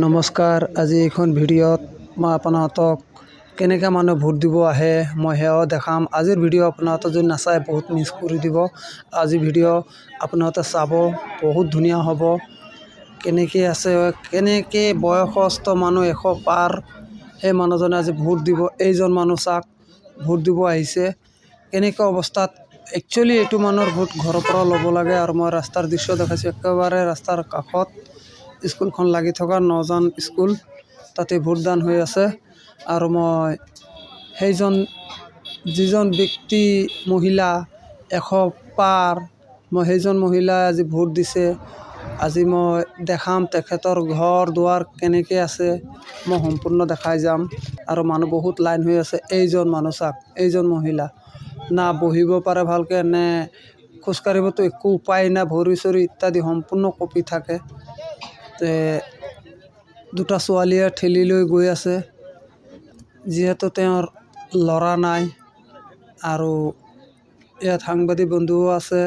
নমস্কাৰ, আজি এইখন ভিডিঅ'ত মই আপোনাহঁতক কেনেকৈ মানুহে ভোট দিব আহে, মই সেয়াও দেখাম। আজিৰ ভিডিঅ' আপোনাহঁতে যদি নাচায়, বহুত মিছ কৰি দিব। আজি ভিডিঅ' আপোনাহঁতে চাব, বহুত ধুনীয়া হ'ব। কেনেকৈ আছে, কেনেকৈ বয়সস্থ মানুহ এশ পাৰ, সেই মানুহজনে আজি ভোট দিব, এইজন মানুহ চাওক, ভোট দিব আহিছে। কেনেকুৱা অৱস্থাত একচুৱেলি এইটো মানুহৰ ভোট ঘৰৰ পৰা ল'ব লাগে আৰু মই ৰাস্তাৰ দৃশ্য দেখাইছোঁ, একেবাৰে ৰাস্তাৰ কাষত। স্কুলখন লাগি থকা নজন স্কুল তাতে ভোটদান হৈ আছে। আৰু মই সেইজন, যিজন ব্যক্তি, মহিলা এশ পাৰ, মই সেইজন মহিলাই আজি ভোট দিছে। আজি মই দেখাম তেখেতৰ ঘৰ দুৱাৰ কেনেকৈ আছে, মই সম্পূৰ্ণ দেখাই যাম। আৰু মানুহ বহুত লাইন হৈ আছে, এইজন মানুহ চাওক এইজন মহিলা। না বহিব পাৰে ভালকৈ, নে খোজকাঢ়িবতো একো উপায় নাই, ভৰি চৰি ইত্যাদি সম্পূৰ্ণ কঁপি থাকে। তে দুটা ছোৱালীয়ে ঠেলি লৈ গৈ আছে। যিহেতু তেওঁৰ ল'ৰা নাই আৰু ইয়াত সাংবাদিক বন্ধুও আছে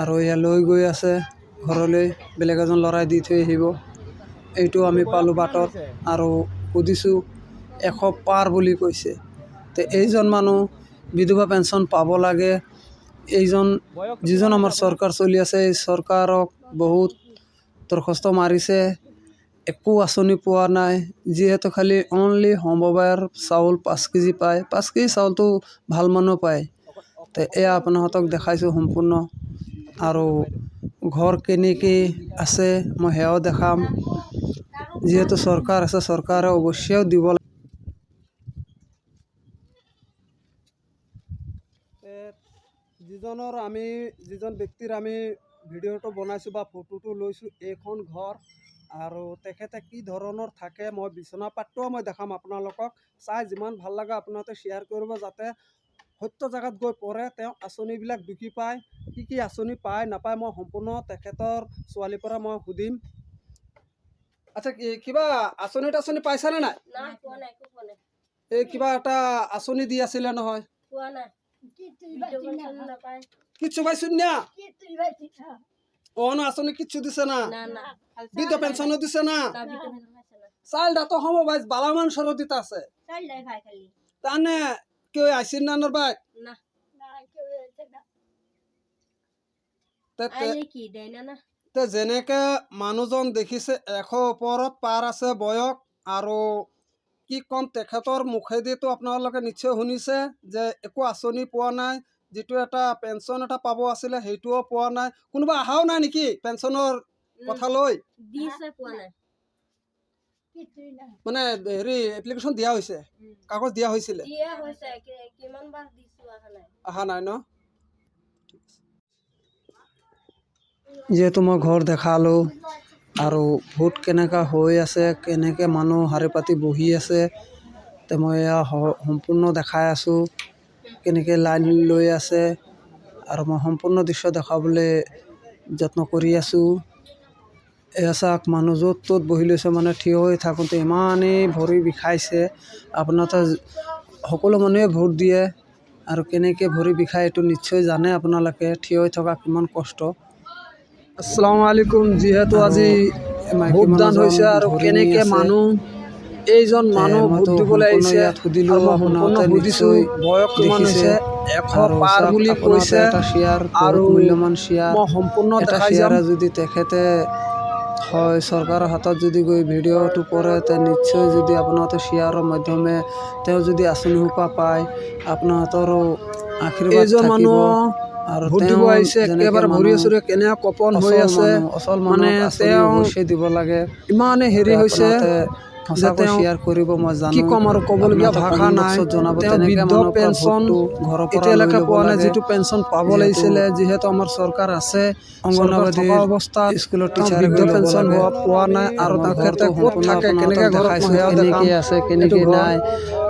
আৰু এয়া লৈ গৈ আছে, ঘৰলৈ বেলেগ এজন ল'ৰাই দি থৈ আহিব। এইটো আমি পালোঁ বাটত আৰু সুধিছোঁ, এশ পাৰ বুলি কৈছে। তে এইজন মানুহ বিধৱা পেঞ্চন পাব লাগে। এইজন, যিজন আমাৰ চৰকাৰ চলি আছে, এই চৰকাৰক বহুত দৰখাস্ত মাৰিছে, একো আঁচনি পোৱা নাই। যিহেতু খালি অনলি সমবায়ৰ চাউল পাঁচ কেজি পায়, পাঁচ কেজি চাউলটো ভালো মানুহ পায়। তে এয়া আপোনাহঁতক দেখাইছোঁ সম্পূৰ্ণ। আৰু ঘৰ কেনেকৈ আছে, মই সেয়াও দেখাম। যিহেতু চৰকাৰ আছে, চৰকাৰে অৱশ্যেও দিব লা- তে যিজনৰ আমি, যিজন ব্যক্তিৰ আমি ভিডিঅ'টো বনাইছোঁ বা ফটোটো লৈছোঁ এইখন ঘৰ আৰু তেখেতে কি ধৰণৰ থাকে মই বিচনা পাতটোও মই দেখাম আপোনালোকক চাই যিমান ভালো লাগে আপোনালোকে শ্বেয়াৰ কৰিব যাতে সত্য জেগাত গৈ পৰে তেওঁ আঁচনিবিলাক বিক্ৰী পায় কি কি আঁচনি পায় নাপায় মই সম্পূৰ্ণ তেখেতৰ ছোৱালীৰ পৰা মই সুধিম আচ্ছা কি- কিবা আঁচনি তাচনি পাইছানে নাই এই কিবা এটা আঁচনি দি আছিলে নহয় পোৱা নাই কিচ্ছু পাইছো না। অন আঁচনি কিচ্ছু দিছে না? বৃদ্ধ পেঞ্চনো দিছে না? না ভিডিঅ' পেঞ্চন পাইছে না। চাইল দাঁতো আছে তানে কেউ আইসিন না নরবাই না। তে তে- আইলে কি দেয় না না? তে যেনেকে মানুহজন দেখিছে এশ ওপৰত পাৰ আছে বয়স আৰু কি ক'ম তেখেতৰ মুখেদিতো আপোনালোকে নিশ্চয় শুনিছে যে একো আঁচনি পোৱা নাই। যিটো এটা পেঞ্চন এটা পাব আছিলে সেইটোও পোৱা নাই। কোনোবা অহাও নাই নেকি পেঞ্চনৰ কথা লৈ? মানে হেৰি এপ্লিকেশ্যন দিয়া হৈছে। কাগজ দিয়া হৈছিলে। অহা নাই। ন? যিহেতু মই ঘৰ দেখালোঁ আৰু ভোট কেনেকুৱা হৈ আছে কেনেকৈ মানুহ শাৰী পাতি বহি আছে তে মই এয়া সম্পূৰ্ণ দেখাই আছোঁ। কেনেকৈ লাইন লৈ আছে আৰু মই সম্পূৰ্ণ দৃশ্য দেখাবলৈ যত্ন কৰি আছোঁ। এয়া চাওক মানুহ য'ত ত'ত বহি লৈছে মানে থিয় হৈ থাকোঁতে ইমানেই ভৰি বিষাইছে। আপোনালোকে সকলো মানুহে ভোট দিয়ে আৰু কেনেকৈ ভৰি বিষায় এইটো নিশ্চয় জানে আপোনালোকে থিয় হৈ থকা কিমান কষ্ট। আসসালামু আলাইকুম যিহেতু আজি ভোটদান হৈছে আৰু কেনেকৈ মানুহ এইজন মানুহ ভোট দিবলৈ আহিছে বয়স কিমান হৈছে এশ পাৰ বুলি কৈছে। আৰু মূল্যৱান শ্বেয়াৰ সম্পূৰ্ণ যাম। যদি তেখেতে হয় চৰকাৰৰ হাতত যদি গৈ ভিডিঅ'টো পৰে তে নিশ্চয় যদি আপোনালোকে শ্বেয়াৰৰ মাধ্যমে তেওঁ যদি আঁচনি সোপা পায় আপোনাহঁতৰো আশীৰ্বাদ থাকিব। মানুহ আৰু তেওঁ একেবাৰে ভৰি মানুহ চৰি কপন হৈ আছে। অচল মানে তেওঁ দিব লাগে। ইমানে হেৰি হৈছে। যে শ্বেয়াৰ কৰিব মই জানো কি ক'ম আৰু ক'বলগীয়া ভাষা নাই। জনাব বৃদ্ধ পেঞ্চন এতিয়ালৈকে পোৱা নাই যিটো পেঞ্চন পাব লাগিছিলে যিহেতু আমাৰ চৰকাৰ আছে অংগনবাদীৰ অৱস্থা স্কুলৰ তেওঁ বৃদ্ধ পেঞ্চন। পোৱা নাই আৰু তেখেতে ক'ত থাকে কেনেকৈ ঘৰত আছে কেনেকৈ নাই।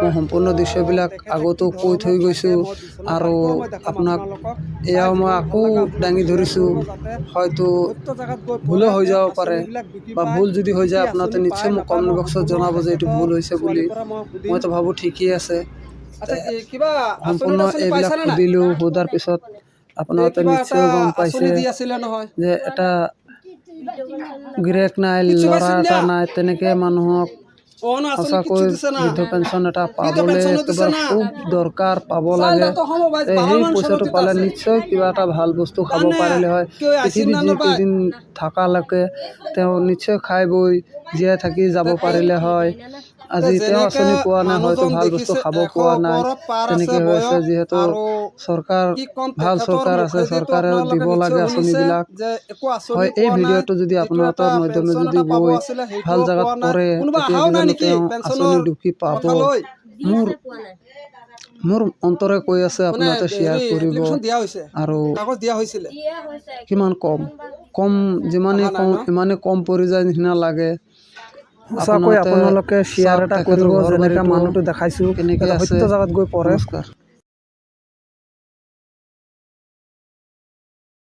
মই সম্পূৰ্ণ দৃশ্যবিলাক আগতো কৈ থৈ গৈছোঁ আৰু আপোনাক এয়াও মই আকৌ দাঙি ধৰিছোঁ। হয়তো ভুলো হৈ যাব পাৰে বা ভুল যদি হৈ যায় আপোনালোকে নিশ্চয় মোক কমেণ্ট বক্সত জনাব যে এইটো ভুল হৈছে বুলি। মইতো ভাবোঁ ঠিকেই আছে। কিবা সম্পূৰ্ণ এইবিলাক সুধিলোঁ সোধাৰ পিছত আপোনালোকে নিশ্চয় গম পাইছে যে এটা গিৰেক নাই ল'ৰা এটা নাই তেনেকৈ মানুহক সঁচাকৈ বৃদ্ধ পেঞ্চন এটা পাবলৈ একেবাৰে খুব দৰকাৰ পাব লাগে সেই পইচাটো পালে নিশ্চয় কিবা এটা ভালো বস্তু খাব পাৰিলে হয়। পৃথিৱীত না কেইদিন থকালৈকে তেওঁ নিশ্চয় খাই বৈ জীয়াই থাকি যাব পাৰিলে হয়। আজি তেওঁ আঁচনি পোৱা নাই হয়তো ভালো বস্তু খাব পোৱা নাই। তেনেকৈ হৈ আছে যিহেতু চৰকাৰ ভালো চৰকাৰ আছে চৰকাৰে দিব লাগে আঁচনিবিলাক হয় এই ভিডিঅ'টো যদি আপোনালোকৰ মাধ্যমে যদি গৈ ভালো জেগাত পৰে তেতিয়া কিজানি তেওঁ আঁচনি দুখী পাব। মোৰ মোৰ অন্তৰে কৈ আছে আপোনালোকে শ্বেয়াৰ কৰিব আৰু কিমান কম। কম যিমানেই কম ইমানেই কম পৰি যায় নিচিনা লাগে। সঁচাকৈ আপোনালোকে শ্বেয়াৰ এটা কৰিব যেনেকৈ মানুহটো দেখাইছোঁ কেনেকৈ আছে? জেগাত গৈ পৰে।